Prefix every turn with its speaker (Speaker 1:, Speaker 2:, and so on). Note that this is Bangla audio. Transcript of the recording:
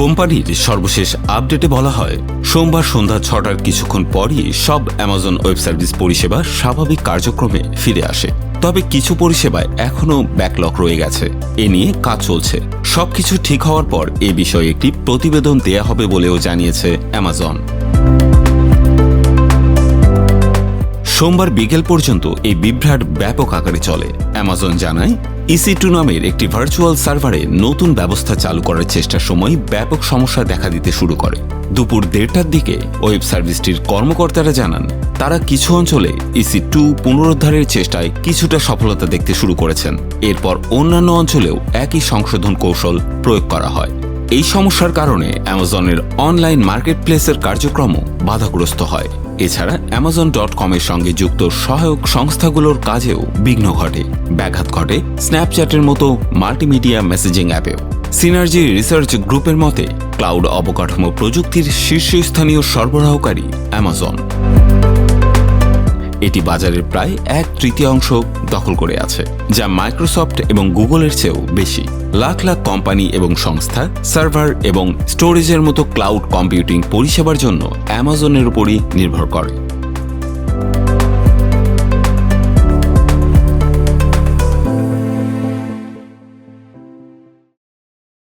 Speaker 1: কোম্পানির সর্বশেষ আপডেটে বলা হয়, সোমবার সন্ধ্যা ছটার কিছুক্ষণ পরই সব অ্যামাজন ওয়েব সার্ভিস পরিষেবা স্বাভাবিক কার্যক্রমে ফিরে আসে। তবে কিছু পরিষেবায় এখনও ব্যাকলক রয়ে গেছে। এ নিয়ে কাজ চলছে। সবকিছু ঠিক হওয়ার পর এ বিষয়ে একটি প্রতিবেদন দেয়া হবে বলেও জানিয়েছে অ্যামাজন। সোমবার বিকেল পর্যন্ত এই বিভ্রাট ব্যাপক আকারে চলে, অ্যামাজন জানায় ইসি টু নামের একটি ভার্চুয়াল সার্ভারে নতুন ব্যবস্থা চালু করার চেষ্টার সময় ব্যাপক সমস্যা দেখা দিতে শুরু করে। দুপুর দেড়টার দিকে ওয়েব সার্ভিসটির কর্মকর্তারা জানান, তারা কিছু অঞ্চলে ইসি টু পুনরুদ্ধারের চেষ্টায় কিছুটা সফলতা দেখতে শুরু করেছেন। এরপর অন্যান্য অঞ্চলেও একই সংশোধন কৌশল প্রয়োগ করা হয়। এই সমস্যার কারণে অ্যামাজনের অনলাইন মার্কেটপ্লেসের কার্যক্রমও বাধাগ্রস্ত হয়। এছাড়া অ্যামাজন ডট কমের সঙ্গে যুক্ত সহায়ক সংস্থাগুলোর কাজেও বিঘ্ন ঘটে। ব্যাঘাত ঘটে স্ন্যাপচ্যাটের মতো মাল্টিমিডিয়া মেসেজিং অ্যাপেও। সিনার্জি রিসার্চ গ্রুপের মতে, ক্লাউড অবকাঠামো প্রযুক্তির শীর্ষস্থানীয় সরবরাহকারী অ্যামাজন। এটি বাজারের প্রায় এক তৃতীয়াংশ দখল করে আছে, যা মাইক্রোসফট এবং গুগলের চেয়েও বেশি। লাখ লাখ কোম্পানি এবং সংস্থা, সার্ভার এবং স্টোরেজের মতো ক্লাউড কম্পিউটিং পরিষেবার জন্য অ্যামাজনের উপরই নির্ভর করে।